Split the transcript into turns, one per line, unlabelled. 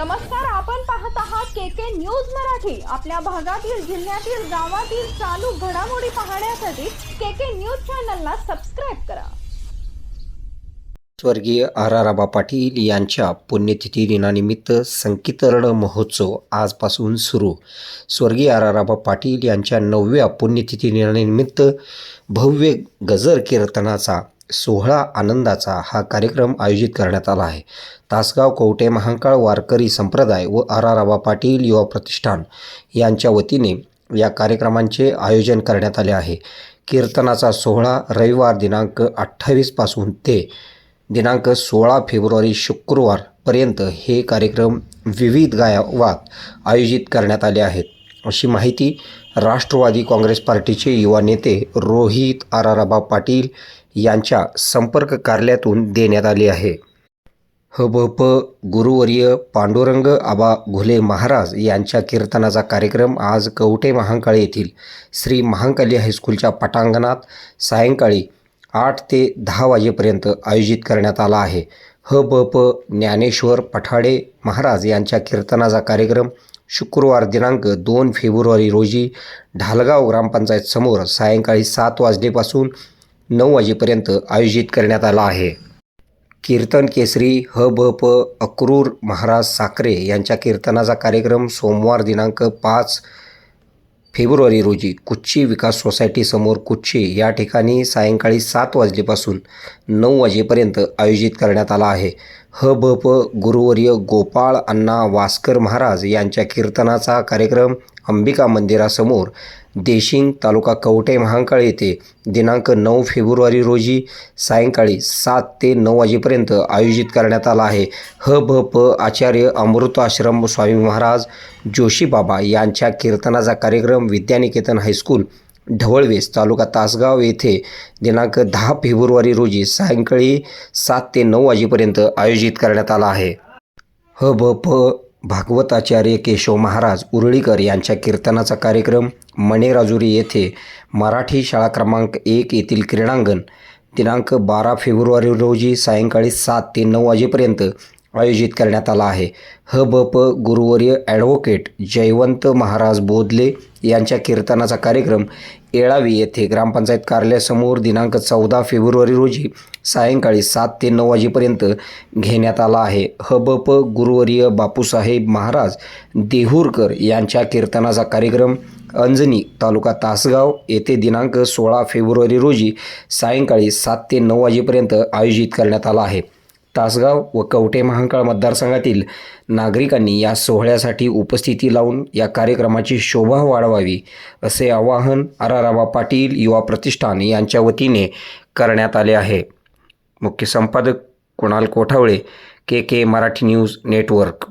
नमस्कार आपण पाहत आहात के के न्यूज मराठी. आपल्या भागातील जिल्ह्यातील गावातील चालू घडामोडी पाहण्यासाठी के के न्यूज चॅनलला सबस्क्राईब करा.
स्वर्गीय आराराबा पाटील यांच्या पुण्यतिथी दिनानिमित्त संकीतरण महोत्सव आजपासून सुरू. स्वर्गीय आराराबा पाटील यांच्या नवव्या पुण्यतिथी दिनानिमित्त भव्य गजर कीर्तनाचा सोहळा आनंदाचा हा कार्यक्रम आयोजित करण्यात आला आहे. तासगाव कवटे महांकाळ वारकरी संप्रदाय व आराराबा पाटील युवा प्रतिष्ठान यांच्या वतीने या कार्यक्रमांचे आयोजन करण्यात आले आहे. कीर्तनाचा सोहळा रविवार दिनांक अठ्ठावीसपासून ते दिनांक सोळा फेब्रुवारी शुक्रवारपर्यंत हे कार्यक्रम विविध गायवात आयोजित करण्यात आले आहेत. अशी माहिती राष्ट्रवादी काँग्रेस पार्टीचे युवा नेते रोहित आराराबा पाटील यांच्या संपर्क कार्यालयातून देण्यात आली आहे. हबप गुरुवर्य पांडुरंग आबा घुले महाराज यांच्या कीर्तनाचा कार्यक्रम आज कवठे महांकाळी येथील श्री महांकाली हायस्कूलच्या पटांगणात सायंकाळी आठ ते दहा वाजेपर्यंत आयोजित करण्यात आला आहे. ह ब प ज्ञानेश्वर पठाडे महाराज यांच्या कीर्तनाचा कार्यक्रम शुक्रवार दिनांक दोन फेब्रुवारी रोजी ढालगाव ग्रामपंचायत समोर सायंकाळी सात वाजलेपासून नऊ वाजेपर्यंत आयोजित करण्यात आला आहे. कीर्तन केसरी ह ब प अक्रूर महाराज साखरे यांच्या कीर्तनाचा कार्यक्रम सोमवार दिनांक पाच फेब्रुवारी रोजी कुच्ची विकास सोसायटीसमोर कुच्ची या ठिकाणी सायंकाळी सात वाजलेपासून नऊ वाजेपर्यंत आयोजित करण्यात आला आहे. ह ब प गुरुवर्य गोपाळ अण्णा वास्कर महाराज यांच्या कीर्तनाचा कार्यक्रम अंबिका मंदिरासमोर देशिंग तालुका कवटे महांकाळ येथे दिनांक नऊ फेब्रुवारी रोजी सायंकाळी सात ते नऊ वाजेपर्यंत आयोजित करण्यात आला आहे. ह भ प आचार्य अमृताश्रम स्वामी महाराज जोशीबाबा यांच्या कीर्तनाचा कार्यक्रम विद्यानिकेतन हायस्कूल ढवळवेस तालुका तासगाव येथे दिनांक दहा फेब्रुवारी रोजी सायंकाळी सात ते नऊ वाजेपर्यंत आयोजित करण्यात आला आहे. ह ब प भागवताचार्य केशव महाराज उरळीकर यांच्या कीर्तनाचा कार्यक्रम मणेराजुरी येथे मराठी शाळा क्रमांक एक येथील क्रीडांगण दिनांक बारा फेब्रुवारी रोजी सायंकाळी सात ते नऊ वाजेपर्यंत आयोजित करण्यात आला आहे. ह. ब. प. गुरुवर्य ॲडव्होकेट जयवंत महाराज बोधले यांच्या कीर्तनाचा कार्यक्रम येळावी येथे ग्रामपंचायत कार्यालयासमोर दिनांक चौदा फेब्रुवारी रोजी सायंकाळी सात ते नऊ वाजेपर्यंत घेण्यात आला आहे. ह. ब. प. गुरुवर्य बापूसाहेब महाराज देहूरकर यांच्या कीर्तनाचा कार्यक्रम अंजनी तालुका तासगाव येथे दिनांक सोळा फेब्रुवारी रोजी सायंकाळी सात ते नऊ वाजेपर्यंत आयोजित करण्यात आला आहे. तासगाव व कवठे महांकाळ मतदारसंघातील नागरिकांनी या सोहळ्यासाठी उपस्थिती लावून या कार्यक्रमाची शोभा वाढवावी असे आवाहन आराराबा पाटील युवा प्रतिष्ठान यांच्या वतीने करण्यात आले आहे. मुख्य संपादक Kunal Kothavale K K Marathi news network.